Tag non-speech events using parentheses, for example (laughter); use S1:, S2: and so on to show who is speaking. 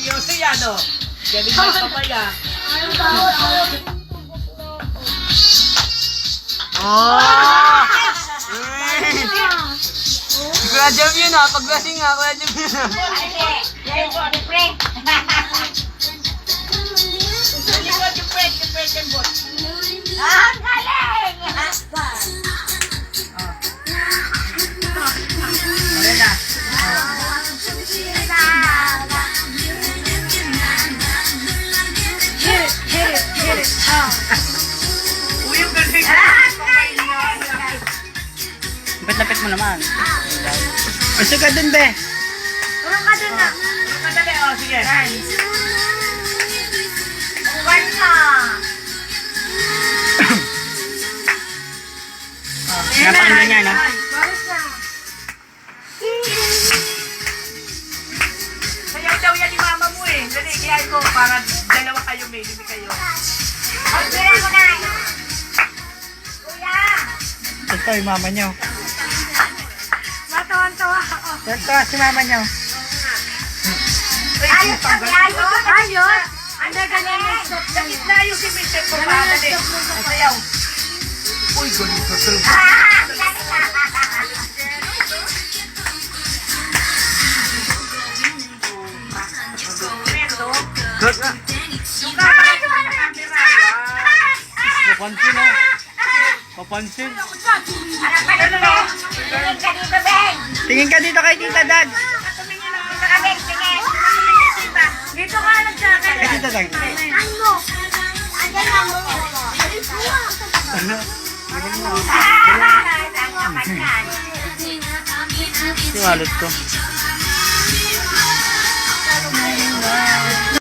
S1: Seryoso yan, oh. Galing na (laughs) papaya.
S2: Oh! Si Kuya Jam yun ah. Paglasing nga, Kuya Jam yun ah. Gusto ka dun, be.
S1: Madali, oh, sige.
S2: Napakinggan niya, no?
S1: Sayaw daw yan ni mama mo eh. Dali, kaya ko para dalawa kayo may libi kayo.
S2: Ito yung mama niyo. Ito si mama niyo.
S1: Ayos kami, ayos. Ayos. Ang ganyan yung stop. Sa gitna yung si Mr. ko pa. Dali. Sayaw. Uy, galing ka talaga.
S2: Papansin ah. Papansin. Tingin ka dito kay Tita Dag.
S1: Dito ka nagsakan.
S2: Kay Tita Dag. Si wallet ko.